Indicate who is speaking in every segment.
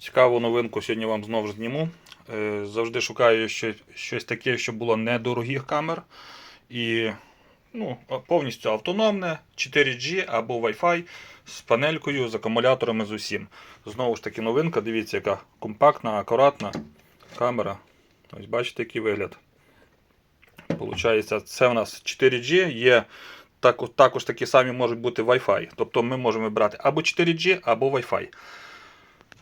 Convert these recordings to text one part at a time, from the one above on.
Speaker 1: Цікаву новинку сьогодні вам знову ж зніму. Е, Завжди шукаю щось, щось таке, щоб було недорогих камер. І ну, повністю автономне, 4G або Wi-Fi з панелькою, з акумуляторами з усім. Знову ж таки, новинка, дивіться, яка компактна, акуратна камера. Ось бачите, який вигляд. Получається, це в нас 4G, є так, також такі самі можуть бути Wi-Fi. Тобто ми можемо вибрати або 4G, або Wi-Fi.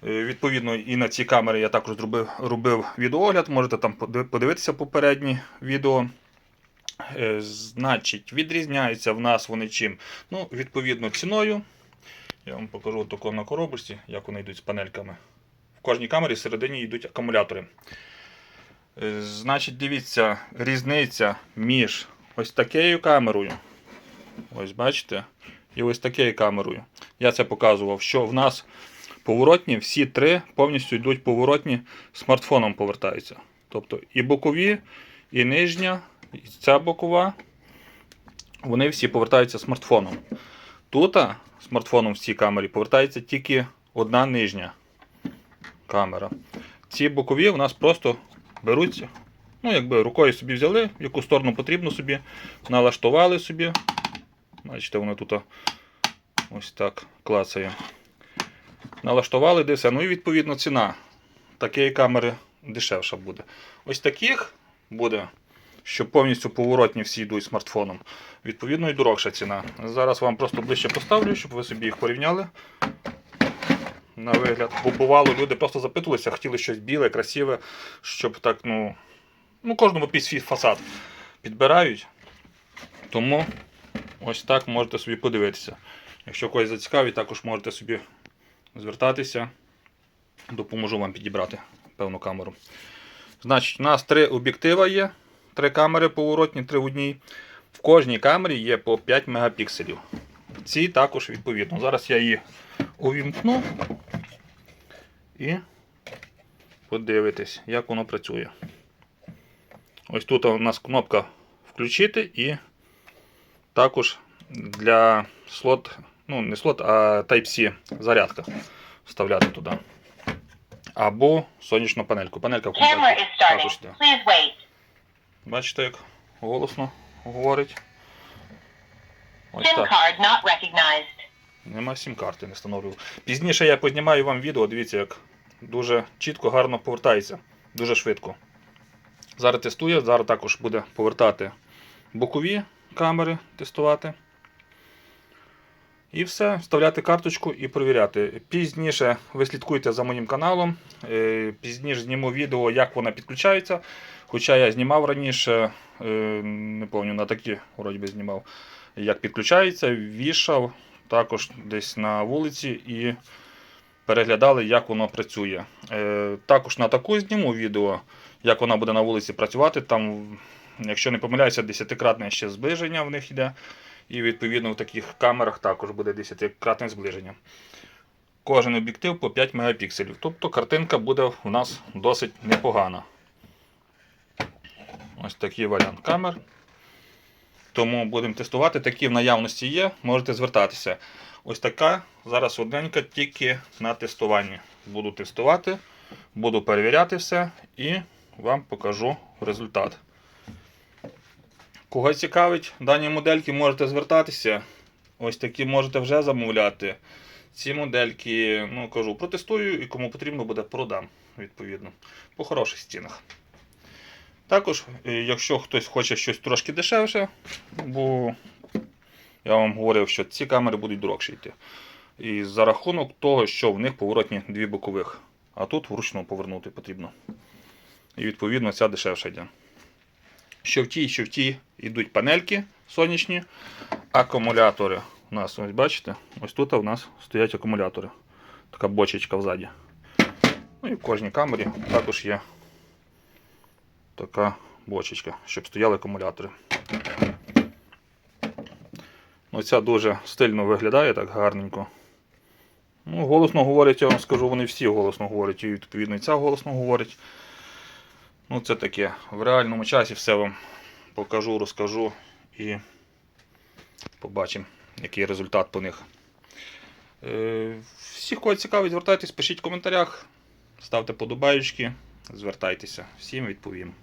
Speaker 1: Е, Відповідно, і на ці камери я також робив, робив відеоогляд, можете там подивитися попередні відео. Е, Значить, відрізняються в нас вони чим? Ну, відповідно, ціною. Я вам покажу тако на коробочці, як вони йдуть з панельками. В кожній камері всередині йдуть акумулятори. Е, Значить, дивіться, різниця між ось такою камерою. Ось бачите, і ось такою камерою. Я це показував, що в нас поворотні, всі три повністю йдуть поворотні, смартфоном повертаються. Тобто і бокові, і нижня, і ця бокова, вони всі повертаються смартфоном. Тут смартфоном в цій камері повертається тільки одна нижня камера. Ці бокові у нас просто беруться. Ну, якби рукою собі взяли, в яку сторону потрібно собі, налаштували собі. Бачите, воно тут ось так клацає. Налаштували де. Ну і відповідно ціна такої камери дешевша буде. Ось таких буде, що повністю поворотні всі йдуть смартфоном. Відповідно і дорогша ціна. Зараз вам просто ближче поставлю, щоб ви собі їх порівняли. На вигляд. Бо бувало, люди просто запитувалися, хотіли щось біле, красиве, щоб так, ну. Ну, кожному під свій фасад підбирають. Тому ось так можете собі подивитися. Якщо когось зацікавить, також можете собі звертатися. Допоможу вам підібрати певну камеру. Значить, у нас три об'єктива є. Три камери поворотні, три в одній. В кожній камері є по 5 мегапікселів. Ці також відповідно. Зараз я її увімкну і подивитись, як воно працює. Ось тут у нас кнопка включити і також для слот, ну не слот, а Type-C зарядка вставляти туди. Або сонячну панельку. Панелька в комплекті також йде. Бачите, як голосно говорить. Ось так. Нема сім-карти, не встановлював. Пізніше я познімаю вам відео, дивіться, як дуже чітко, гарно повертається, дуже швидко. Зараз тестує, зараз також буде повертати бокові камери, тестувати. І все, вставляти карточку і перевіряти. Пізніше ви слідкуйте за моїм каналом. Е, Пізніше зніму відео, як вона підключається. Хоча я знімав раніше, е, не пам'ятаю, на такі вроді би знімав, як підключається, вішав також десь на вулиці і переглядали, як воно працює. Е, Також на таку зніму відео, як вона буде на вулиці працювати. Там, якщо не помиляюся, 10-кратне ще зближення в них йде. І відповідно в таких камерах також буде 10-кратне зближення. Кожен об'єктив по 5 мегапікселів. Тобто картинка буде у нас досить непогана. Ось такий варіант камер. Тому будемо тестувати. Такі в наявності є, можете звертатися. Ось така зараз одненька тільки на тестуванні. Буду тестувати, буду перевіряти все і вам покажу результат. Кого цікавить дані модельки, можете звертатися. Ось такі можете вже замовляти. Ці модельки, ну кажу, протестую і кому потрібно буде, продам, відповідно, по хороших стінах. Також, е, якщо хтось хоче щось трошки дешевше, бо я вам говорив, що ці камери будуть дорожче йти. І за рахунок того, що в них поворотні дві бокових, а тут вручну повернути потрібно. І відповідно ця дешевша йде. Що в тій, що в тій йдуть панельки сонячні, акумулятори. У нас, ось бачите, ось тут у нас стоять акумулятори. Така бочечка взаді. Ну і в кожній камері також є така бочечка, щоб стояли акумулятори. Оця дуже стильно виглядає, так гарненько. Ну, Голосно говорять, я вам скажу, вони всі голосно говорять, і відповідно і ця голосно говорить. Ну, це таке. В реальному часі все вам покажу, розкажу і побачимо, який результат по них. Е, Всіх, кого цікавить, звертайтесь, пишіть в коментарях. ставте подобаєчки, звертайтеся. Всім відповім.